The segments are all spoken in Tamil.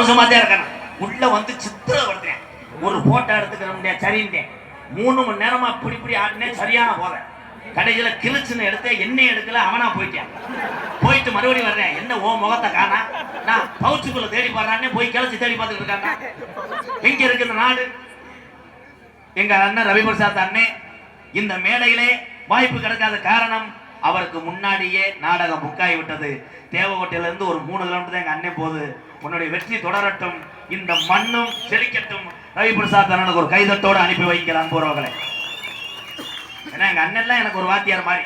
அம்சமா தான் இருக்கணும் உள்ள வந்து சித்திரப்படுத்துறேன் ஒரு போட்டோ எடுத்துக்கிற முடியாது சரிந்தேன் மூணு மணி நேரமா பிடி பிடி ஆடினேன் சரியான போறேன் கடைசியில கிழிச்சுன்னு எடுத்து என்ன எடுக்கல அவனா போயிட்டேன் போயிட்டு மறுபடியும் வர்றேன் என்ன ஓ முகத்தை காணா நான் பவுச்சுக்குள்ள தேடி பாடுறானே போய் கிளச்சி தேடி பார்த்துட்டு இருக்காங்க எங்க இருக்கு இந்த நாடு எங்க அண்ணன் ரவி பிரசாத் அண்ணன் இந்த மேடையிலே வாய்ப்பு கிடைக்காத காரணம் அவருக்கு முன்னாடியே நாடகம் புக்காகி விட்டது தேவகோட்டையிலேருந்து ஒரு மூணு கிலோமீட்டர் தான் எங்கள் அண்ணன் போகுது. உன்னுடைய வெற்றி தொடரட்டும். இந்த மண்ணும் செழிக்கட்டும். ரவி பிரசாத் அண்ணனுக்கு ஒரு கைதட்டோடு அனுப்பி வைக்கிற அன்புறவர்களை ஏன்னா எங்கள் அண்ணன்லாம் எனக்கு ஒரு வாத்தியார் மாதிரி.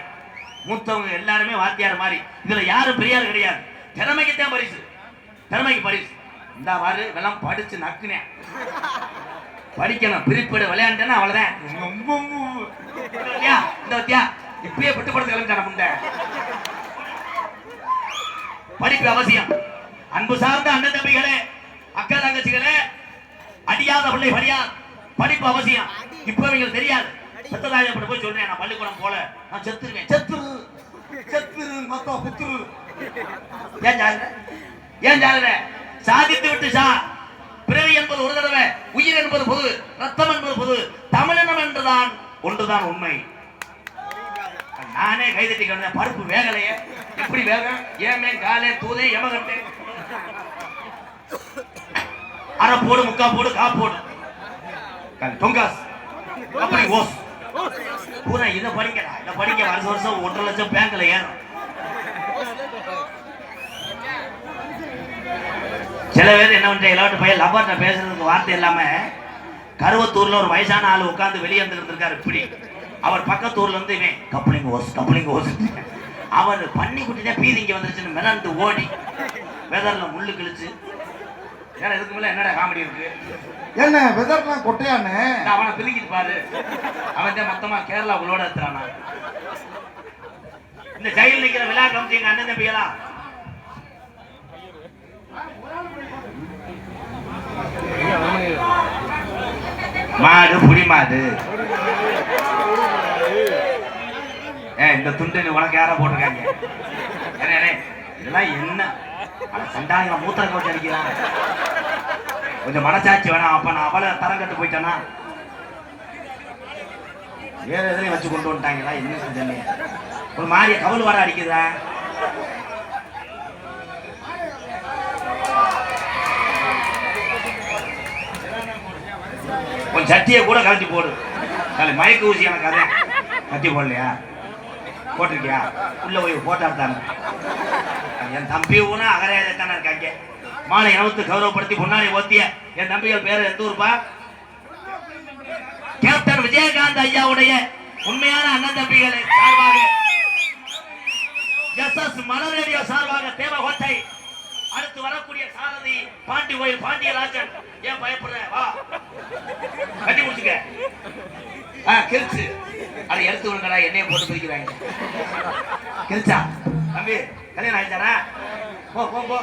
மூத்தவங்க எல்லாருமே வாத்தியார் மாதிரி. இதில் யாரும் பெரியார் கிடையாது. திறமைக்கு தான் பரிசு. திறமைக்கு பரிசு. இந்த மாதிரி இதெல்லாம் படிச்சு நக்குனேன் படிக்கணும். பிரிப்பெடு விளையாண்டேன்னா அவ்வளோதான் ரொம்ப இந்த வத்தியா இப்பயே விட்டு படுத்து கிளம்பிட்டான முண்ட படிப்பு அவசியம். அன்பு சார்ந்த அண்ணன் தம்பிகளே அக்கா தங்கச்சிகளே அடியாத பிள்ளை படியார் படிப்பு அவசியம். இப்ப இவங்களுக்கு தெரியாது. பெத்ததாய அப்படி போய் சொல்றேன் நான் பள்ளிக்கூடம் போல. நான் செத்துருவேன். செத்துரு. செத்துரு மொத்தம் புத்துரு. ஏன் ஜாலிர ஏன் ஜாலிர சாதித்து விட்டு சா. பிறவி என்பது ஒரு தடவை உயிர் என்பது பொது ரத்தம் என்பது பொது தமிழினம் என்றுதான் ஒன்றுதான் உண்மை. நானே கைதட்டி கிடந்தேன். பருப்பு வேகலையே. எப்படி வேகம் ஏமே காலே தூதே எமகட்டே அரை போடு முக்கா போடு கா போடு. தொங்காஸ் அப்படி ஓஸ். பூரா இதை படிக்கலாம் இதை படிக்க வருஷம் வருஷம் ஒன்றரை லட்சம் பேங்க்ல ஏறும். சில பேர் என்ன பண்ற இளவட்ட பையன் லபார்ட்ட பேசுறதுக்கு வார்த்தை இல்லாம கருவத்தூர்ல ஒரு வயசான ஆள் உட்காந்து வெளியே இருந்திருக்காரு இப்படி. அவர் பக்கத்தூர்ல இருந்து இவன் கப்ளிங் ஓஸ் கப்ளிங் ஓஸ் அவர் பண்ணி குட்டினே பீதி இங்க வந்துருச்சுன்னு மிரண்டு ஓடி வெதர்ல முள்ளு கிழிச்சு. வேற எதுக்கு மேல என்னடா காமெடி இருக்கு? என்ன வெதர்லாம் கொட்டையானே அவனை பிரிக்கிட்டு பாரு. அவன் தான் மொத்தமா கேரளாவுக்குள்ளோட எடுத்துறானா இந்த ஜெயில் நிக்கிற விழா கமிட்டி எங்க அண்ணன் தம்பிகளா? மாடு புடி மாடு. ஏ இந்த துண்டு நீ உனக்கு யாரா போட்டிருக்காங்க? இதெல்லாம் என்ன? சண்டாங்க மூத்திர கோச்சு அடிக்கிறான். கொஞ்சம் மனசாட்சி வேணாம். அப்ப நான் அவளை தரம் கட்டு போயிட்டேன்னா வேற எதுலையும் வச்சு கொண்டு வந்துட்டாங்களா? என்ன செஞ்சேன்னு ஒரு மாதிரி கவுல் வர அடிக்குதா? கொஞ்சம் சட்டியை கூட கழட்டி போடு. மயக்க ஊசி எனக்கு அதான். கட்டி போடலையா? போட்டிருக்கியா? உள்ள போய் போட்டா என் தம்பி ஊனா அகரையாதே தானே இருக்காங்க. மாலை இனவத்து கௌரவப்படுத்தி முன்னாடி ஓத்திய என் தம்பிகள் பேர் எந்த ஊருப்பா கேப்டன் விஜயகாந்த் ஐயாவுடைய உண்மையான அண்ணன் தம்பிகளை சார்பாக எஸ் எஸ் மலர் ரேடியோ சார்பாக தேவகோட்டை அடுத்து வரக்கூடிய சாரதி பாண்டி கோயில் பாண்டியராஜன். ஏன் பயப்படுற? வா. கட்டி முடிச்சுக்க. ஆ கிழிச்சு. அதை எடுத்து விடுங்கடா என்னைய போட்டு பிரிக்கிறாங்க கிழிச்சா? தம்பி கல்யாணம் ஆயிட்டாரா போ போ போ.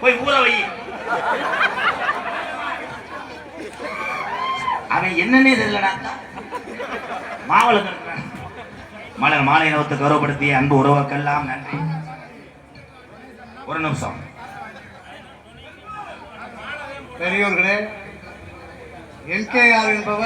போய் ஊற வை. அவன் என்னன்னே தெரியலடா. மாவள மலர் மாலை நோத்து கௌரவப்படுத்திய அன்பு உறவுக்கெல்லாம் நன்றி. ஒரு நிமிஷம். பெரியோர்களே என்கேஆர் என்பவர்